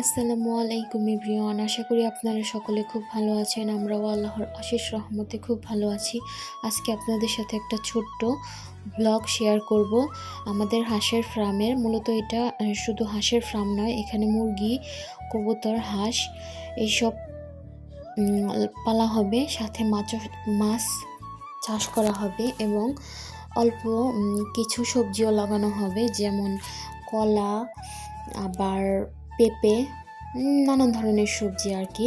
আসসালামু আলাইকুম এভরিওয়ান। আশা করি আপনারা সকলে খুব ভালো আছেন। আমরাও আল্লাহর আশিস রহমতে খুব ভালো আছি। আজকে আপনাদের সাথে একটা ছোট্ট ব্লগ শেয়ার করব। আমাদের হাঁসের ফার্মের, মূলত এটা শুধু হাঁসের ফার্ম নয়, এখানে মুরগি, কবুতর, হাঁস, এইসব পালা হবে। সাথে মাছ মাছ চাষ করা হবে এবং অল্প কিছু সবজিও লাগানো হবে, যেমন কলা, আবার পেঁপে নানান ধরনের সবজি আর কি।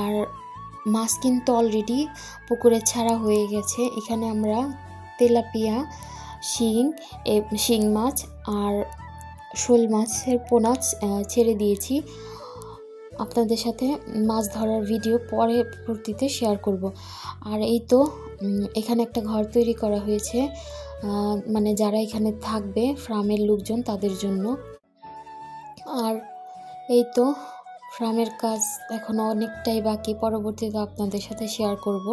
আর মাছ কিন্তু অলরেডি পুকুরে ছাড়া হয়ে গেছে। এখানে আমরা তেলাপিয়া, শিং শিং মাছ আর শোল মাছের পোনা ছেড়ে দিয়েছি। আপনাদের সাথে মাছ ধরার ভিডিও পরে পরবর্তীতে শেয়ার করব। আর এই তো এখানে একটা ঘর তৈরি করা হয়েছে। মানে যারা এখানে থাকবে ফার্মের লোকজন তাদের জন্য। আর এই তো, ফার্মের কাজ এখনও অনেকটাই বাকি। পরবর্তীতে আপনাদের সাথে শেয়ার করব।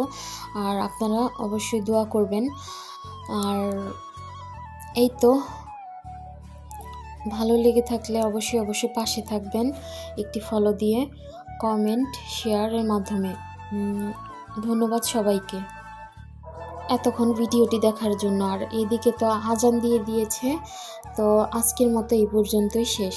আর আপনারা অবশ্যই দোয়া করবেন। আর এই তো, ভালো লেগে থাকলে অবশ্যই অবশ্যই পাশে থাকবেন। একটি ফলো দিয়ে কমেন্ট শেয়ারের মাধ্যমে। ধন্যবাদ সবাইকে। এতক্ষণ ভিডিওটি দেখার জন্য। আর এদিকে তো আজান দিয়ে দিয়েছে। তো আজকের মতো এই পর্যন্তই শেষ।